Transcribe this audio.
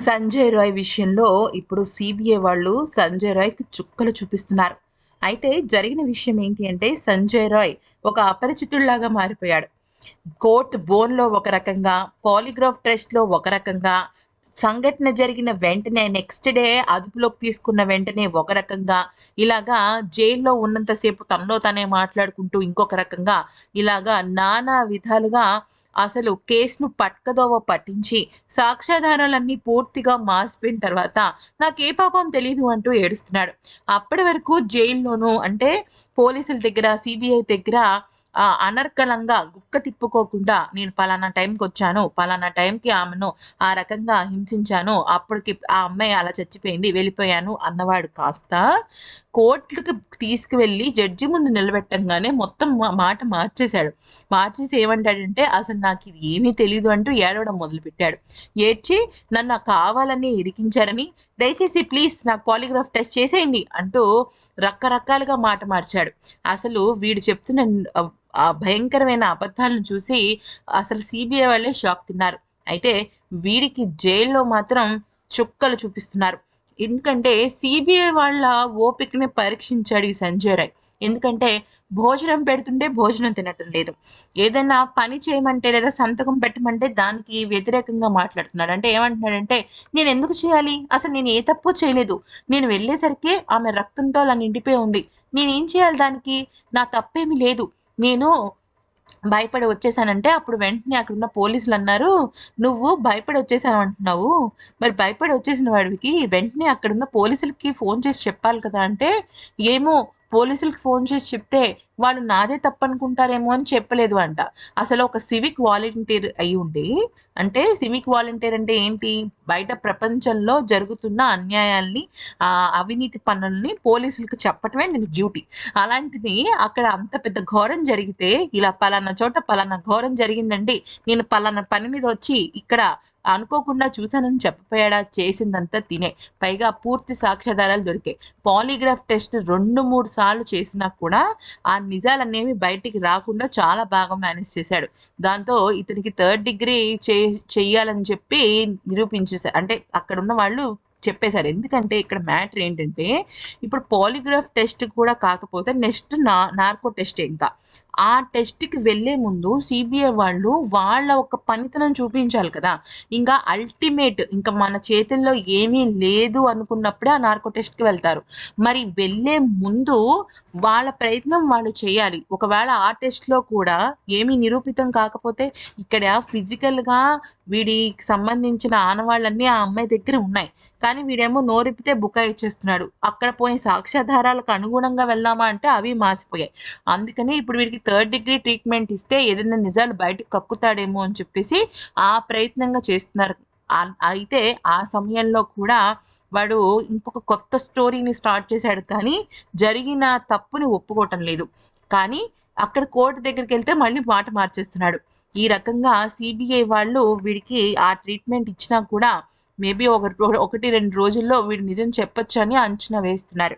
సంజయ్ రాయ్ విషయంలో ఇప్పుడు సిబిఐ వాళ్ళు సంజయ్ రాయ్కి చుక్కలు చూపిస్తున్నారు. అయితే జరిగిన విషయం ఏంటి అంటే సంజయ్ రాయ్ ఒక అపరిచితుల్లాగా మారిపోయాడు. కోర్ట్ బోన్లో ఒక రకంగా పాలిగ్రాఫ్ టెస్ట్లో ఒక రకంగా సంఘటన జరిగిన వెంటనే నెక్స్ట్ డే అదుపులోకి తీసుకున్న వెంటనే ఒక రకంగా ఇలాగా జైల్లో ఉన్నంతసేపు తనలో తనే మాట్లాడుకుంటూ ఇంకొక రకంగా ఇలాగా నానా విధాలుగా అసలు కేసును పట్కదోవ పట్టించి సాక్ష్యాధారాలన్నీ పూర్తిగా మాసిపోయిన తర్వాత నాకే పాపం తెలీదు అంటూ ఏడుస్తున్నాడు. అప్పటి వరకు జైల్లోనూ అంటే పోలీసుల దగ్గర సిబిఐ దగ్గర ఆ, గుక్క తిప్పుకోకుండా నేను పలానా టైంకి వచ్చాను పలానా టైంకి ఆమెను ఆ రకంగా హింసించాను అప్పటికి ఆ అమ్మాయి అలా చచ్చిపోయింది వెళ్ళిపోయాను అన్నవాడు కాస్త కోర్టుకి తీసుకువెళ్ళి జడ్జి ముందు నిలబెట్టంగానే మొత్తం మాట మార్చేశాడు. మార్చేసి ఏమంటాడంటే అసలు నాకు ఇది ఏమీ తెలియదు అంటూ ఏడవడం మొదలుపెట్టాడు. ఏడ్చి నన్ను కావాలని ఇరికించారని దయచేసి ప్లీజ్ నాకు పాలిగ్రాఫ్ టెస్ట్ చేసేయండి అంటూ రకరకాలుగా మాట మార్చాడు. అసలు వీడు చెప్తున్న ఆ, భయంకరమైన అబద్ధాలను చూసి అసలు సిబిఐ వాళ్ళే షాక్ తిన్నారు. అయితే వీడికి జైల్లో మాత్రం చుక్కలు చూపిస్తున్నారు. ఎందుకంటే సిబిఐ వాళ్ళ ఓపికని పరీక్షించాడు ఈ సంజయ్ రాయ్. ఎందుకంటే భోజనం పెడుతుంటే భోజనం తినటం లేదు. ఏదైనా పని చేయమంటే లేదా సంతకం పెట్టమంటే దానికి వ్యతిరేకంగా మాట్లాడుతున్నాడు. అంటే ఏమంటున్నాడంటే నేను ఎందుకు చేయాలి? అసలు నేను ఏ తప్పు చేయలేదు. నేను వెళ్ళేసరికి ఆమె రక్తంతో అలా నిండిపోయి ఉంది. నేనేం చేయాలి దానికి? నా తప్పేమీ లేదు. నేను భయపడి వచ్చేసానంటే అప్పుడు వెంటనే అక్కడ ఉన్న పోలీసులు అన్నారు నువ్వు భయపడి వచ్చేసాను అంటున్నావు. మరి భయపడి వచ్చేసిన వాడికి వెంటనే అక్కడ ఉన్న పోలీసులకి ఫోన్ చేసి చెప్పాలి కదా అంటే ఏమో పోలీసులకు ఫోన్ చేసి చెప్తే వాళ్ళు నాదే తప్పనుకుంటారేమో అని చెప్పలేదు అంట. అసలు ఒక సివిక్ వాలంటీర్ అయి ఉండి అంటే సివిక్ వాలంటీర్ అంటే ఏంటి? బయట ప్రపంచంలో జరుగుతున్న అన్యాయాల్ని ఆ, అవినీతి పనుల్ని పోలీసులకు చెప్పటమే నేను డ్యూటీ. అలాంటిది అక్కడ అంత పెద్ద ఘోరం జరిగితే ఇలా పలానా చోట పలానా ఘోరం జరిగిందండి నేను పలానా పని మీద వచ్చి ఇక్కడ అనుకోకుండా చూశానని చెప్పపోయాడా? చేసిందంతా తినే. పైగా పూర్తి సాక్ష్యాధారాలు దొరికాయి. పాలిగ్రాఫ్ టెస్ట్ రెండు మూడు సార్లు చేసినా కూడా ఆ నిజాలనేవి బయటికి రాకుండా చాలా బాగా మేనేజ్ చేశాడు. దాంతో ఇతనికి థర్డ్ డిగ్రీ చే చెయ్యాలని చెప్పి నిరూపించేశారు అంటే అక్కడ ఉన్న వాళ్ళు చెప్పేశారు. ఎందుకంటే ఇక్కడ మ్యాటర్ ఏంటంటే ఇప్పుడు పాలిగ్రాఫ్ టెస్ట్ కూడా కాకపోతే నెక్స్ట్ నా నార్కో టెస్ట్ ఇంకా. ఆ టెస్ట్కి వెళ్ళే ముందు సిబిఐ వాళ్ళు వాళ్ళ ఒక పనితనం చూపించాలి కదా. ఇంకా అల్టిమేట్ ఇంకా మన చేతుల్లో ఏమీ లేదు అనుకున్నప్పుడే ఆ నార్కో టెస్ట్కి వెళ్తారు. మరి వెళ్ళే ముందు వాళ్ళ ప్రయత్నం వాళ్ళు చేయాలి. ఒకవేళ ఆ టెస్ట్లో కూడా ఏమీ నిరూపితం కాకపోతే ఇక్కడ ఫిజికల్గా వీడికి సంబంధించిన ఆనవాళ్ళన్నీ ఆ అమ్మాయి దగ్గర ఉన్నాయి. కానీ వీడేమో నోరిపితే బుక్ ఇచ్చేస్తున్నాడు. అక్కడ పోయిన సాక్ష్యాధారాలకు అనుగుణంగా వెళ్దామా అంటే అవి మాసిపోయాయి. అందుకని ఇప్పుడు వీడికి థర్డ్ డిగ్రీ ట్రీట్మెంట్ ఇస్తే ఏదైనా నిజాలు బయటకు కక్కుతాడేమో అని చెప్పేసి ఆ ప్రయత్నంగా చేస్తున్నారు. అయితే ఆ సమయంలో కూడా వాడు ఇంకొక కొత్త స్టోరీని స్టార్ట్ చేశాడు కానీ జరిగిన తప్పుని ఒప్పుకోవటం లేదు. కానీ అక్కడ కోర్టు దగ్గరికి వెళ్తే మళ్ళీ మాట మార్చేస్తున్నాడు. ఈ రకంగా సిబిఐ వాళ్ళు వీడికి ఆ ట్రీట్మెంట్ ఇచ్చినా కూడా మేబీ ఒక ఒకటి రెండు రోజుల్లో వీడు నిజం చెప్పొచ్చు అని అంచనా వేస్తున్నారు.